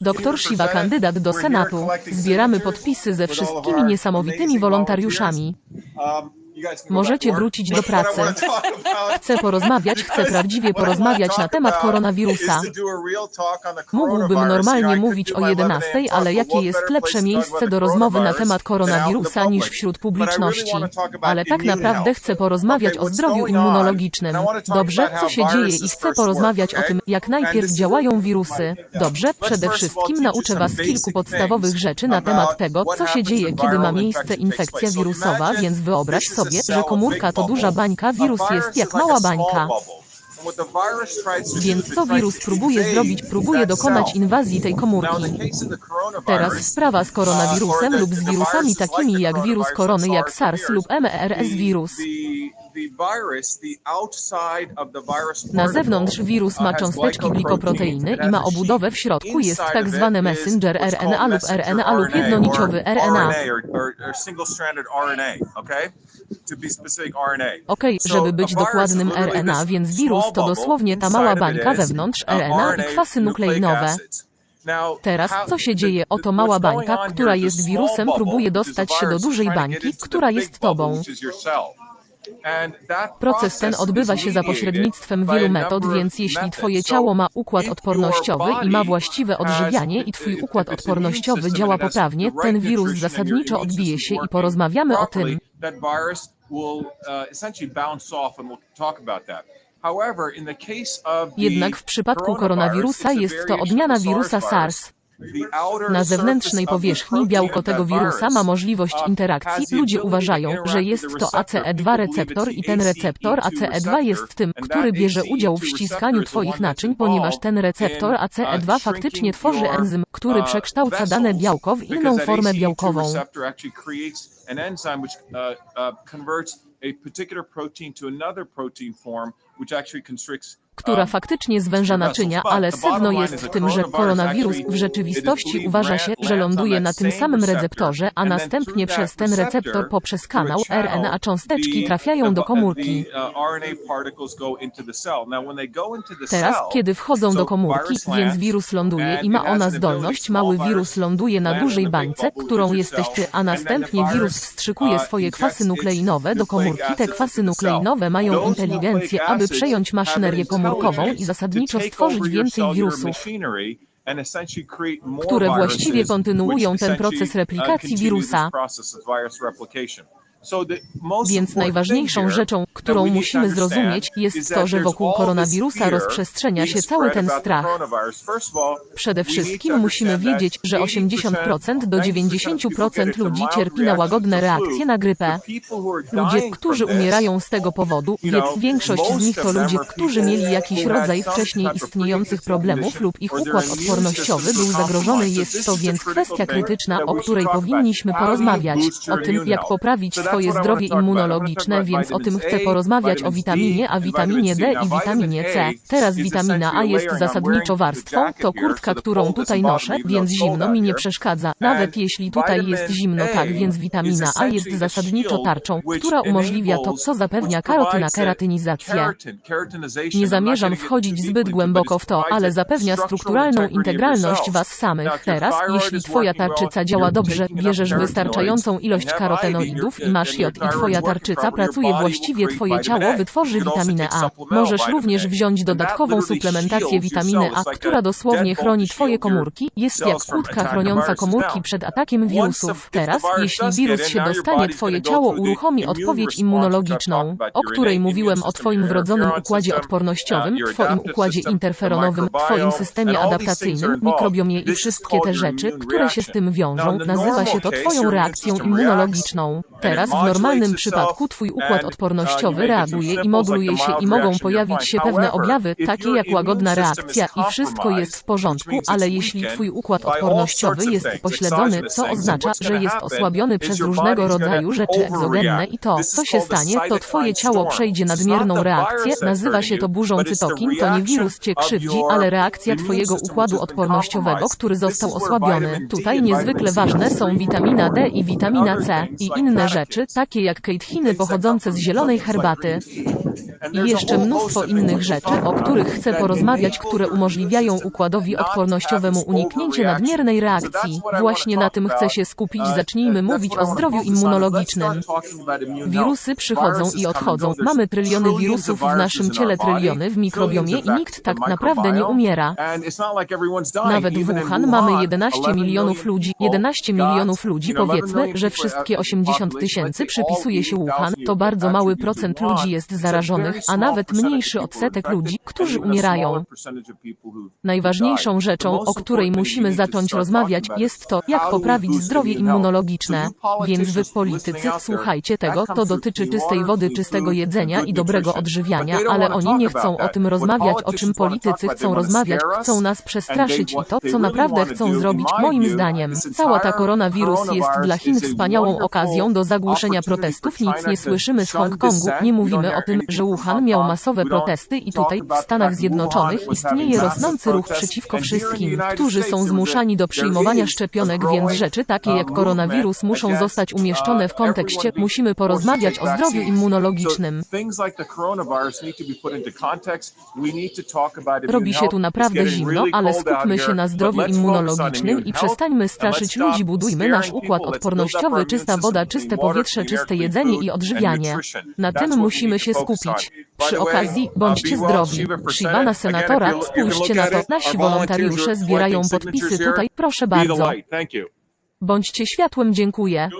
Doktor Shiva, kandydat do Senatu. Zbieramy podpisy ze wszystkimi niesamowitymi wolontariuszami. Możecie wrócić do pracy. Chcę porozmawiać, chcę prawdziwie porozmawiać na temat koronawirusa. Mógłbym normalnie mówić o 11, ale jakie jest lepsze miejsce do rozmowy na temat koronawirusa niż wśród publiczności? Ale tak naprawdę chcę porozmawiać o zdrowiu immunologicznym. Dobrze, co się dzieje i chcę porozmawiać o tym, jak najpierw działają wirusy. Dobrze, przede wszystkim nauczę Was kilku podstawowych rzeczy na temat tego, co się dzieje, kiedy ma miejsce infekcja wirusowa, więc wyobraź sobie, że komórka to duża bańka, wirus jest jak mała bańka. Więc co wirus próbuje zrobić? Próbuje dokonać inwazji tej komórki. Teraz sprawa z koronawirusem lub z wirusami takimi jak wirus korony, jak SARS lub MERS wirus. Na zewnątrz wirus ma cząsteczki glikoproteiny i ma obudowę w środku, jest tak zwany messenger RNA lub RNA lub jednoniciowy RNA. Ok, żeby być dokładnym RNA, więc wirus to dosłownie ta mała bańka wewnątrz RNA i kwasy nukleinowe. Teraz, co się dzieje? Oto mała bańka, która jest wirusem, próbuje dostać się do dużej bańki, która jest tobą. Proces ten odbywa się za pośrednictwem wielu metod, więc jeśli Twoje ciało ma układ odpornościowy i ma właściwe odżywianie i Twój układ odpornościowy działa poprawnie, ten wirus zasadniczo odbije się i porozmawiamy o tym. Jednak w przypadku koronawirusa jest to odmiana wirusa SARS. Na zewnętrznej powierzchni białko tego wirusa ma możliwość interakcji. Ludzie uważają, że jest to ACE2 receptor i ten receptor ACE2 jest tym, który bierze udział w ściskaniu Twoich naczyń, ponieważ ten receptor ACE2 faktycznie tworzy enzym, który przekształca dane białko w inną formę białkową. which actually constricts która faktycznie zwęża naczynia, ale sedno jest w tym, że koronawirus w rzeczywistości uważa się, że ląduje na tym samym receptorze, a następnie przez ten receptor poprzez kanał RNA cząsteczki trafiają do komórki. Teraz, kiedy wchodzą do komórki, więc wirus ląduje i ma ona zdolność, mały wirus ląduje na dużej bańce, którą jesteś ty, a następnie wirus wstrzykuje swoje kwasy nukleinowe do komórki. Te kwasy nukleinowe mają inteligencję, aby przejąć maszynerię komórki komórkową i zasadniczo stworzyć więcej wirusów, które właściwie kontynuują ten proces replikacji wirusa. Więc najważniejszą rzeczą, którą musimy zrozumieć, jest to, że wokół koronawirusa rozprzestrzenia się cały ten strach. Przede wszystkim musimy wiedzieć, że 80% do 90% ludzi cierpi na łagodne reakcje na grypę. Ludzie, którzy umierają z tego powodu, więc większość z nich to ludzie, którzy mieli jakiś rodzaj wcześniej istniejących problemów lub ich układ odpornościowy był zagrożony. Jest to więc kwestia krytyczna, o której powinniśmy porozmawiać. O tym, jak poprawić swoje zdrowie immunologiczne, więc o tym chcę porozmawiać o witaminie A, witaminie D i witaminie C. Teraz witamina A jest zasadniczo warstwą, to kurtka, którą tutaj noszę, więc zimno mi nie przeszkadza. Nawet jeśli tutaj jest zimno, tak więc witamina A jest zasadniczo tarczą, która umożliwia to, co zapewnia karotyna keratynizację. Nie zamierzam wchodzić zbyt głęboko w to, ale zapewnia strukturalną integralność Was samych. Teraz, jeśli Twoja tarczyca działa dobrze, bierzesz wystarczającą ilość karotenoidów i masz masz jod i twoja tarczyca pracuje właściwie twoje ciało wytworzy witaminę A. Możesz również wziąć dodatkową suplementację witaminy A, która dosłownie chroni twoje komórki, jest jak kłódka chroniąca komórki przed atakiem wirusów. Teraz, jeśli wirus się dostanie, twoje ciało uruchomi odpowiedź immunologiczną, o której mówiłem o twoim wrodzonym układzie odpornościowym, twoim układzie interferonowym, twoim systemie adaptacyjnym, mikrobiomie i wszystkie te rzeczy, które się z tym wiążą, nazywa się to twoją reakcją immunologiczną. Teraz w normalnym przypadku Twój układ odpornościowy reaguje i moduluje się i mogą pojawić się pewne objawy, takie jak łagodna reakcja i wszystko jest w porządku, ale jeśli Twój układ odpornościowy jest upośledzony, co oznacza, że jest osłabiony przez różnego rodzaju rzeczy. egzogenne i to, co się stanie, to Twoje ciało przejdzie nadmierną reakcję, nazywa się to burzą cytokin, to nie wirus Cię krzywdzi, ale reakcja Twojego układu odpornościowego, który został osłabiony. Tutaj niezwykle ważne są witamina D i witamina C i inne rzeczy, rzeczy, takie jak kejtchiny pochodzące z zielonej herbaty. I jeszcze mnóstwo innych rzeczy, o których chcę porozmawiać, które umożliwiają układowi odpornościowemu uniknięcie nadmiernej reakcji. Właśnie na tym chcę się skupić. Zacznijmy mówić o zdrowiu immunologicznym. Wirusy przychodzą i odchodzą. Mamy tryliony wirusów w naszym ciele, tryliony w mikrobiomie i nikt tak naprawdę nie umiera. Nawet w Wuhan mamy 11 milionów ludzi. 11 milionów ludzi, powiedzmy, że wszystkie 80 tysięcy przypisuje się Wuhan. To bardzo mały procent ludzi jest zarażonych, a nawet mniejszy odsetek ludzi, którzy umierają. Najważniejszą rzeczą, o której musimy zacząć rozmawiać, jest to, jak poprawić zdrowie immunologiczne. Więc wy, politycy, słuchajcie tego, to dotyczy czystej wody, czystego jedzenia i dobrego odżywiania, ale oni nie chcą o tym rozmawiać, o czym politycy chcą rozmawiać, chcą nas przestraszyć i to, co naprawdę chcą zrobić, moim zdaniem. Cała ta koronawirus jest dla Chin wspaniałą okazją do zagłuszenia protestów. Nic nie słyszymy z Hongkongu, nie mówimy o tym, że Wuhan miał masowe protesty i tutaj, w Stanach Zjednoczonych, istnieje rosnący ruch przeciwko wszystkim, którzy są zmuszani do przyjmowania szczepionek, więc rzeczy takie jak koronawirus muszą zostać umieszczone w kontekście. Musimy porozmawiać o zdrowiu immunologicznym. Robi się tu naprawdę zimno, ale skupmy się na zdrowiu immunologicznym i przestańmy straszyć ludzi. Budujmy nasz układ odpornościowy, czysta woda, czyste powietrze, czyste jedzenie i odżywianie. Na tym musimy się skupić. Przy okazji, bądźcie zdrowi. Shibana senatora, spójrzcie na to, nasi wolontariusze zbierają podpisy. Tutaj, proszę bardzo. Bądźcie światłem, dziękuję.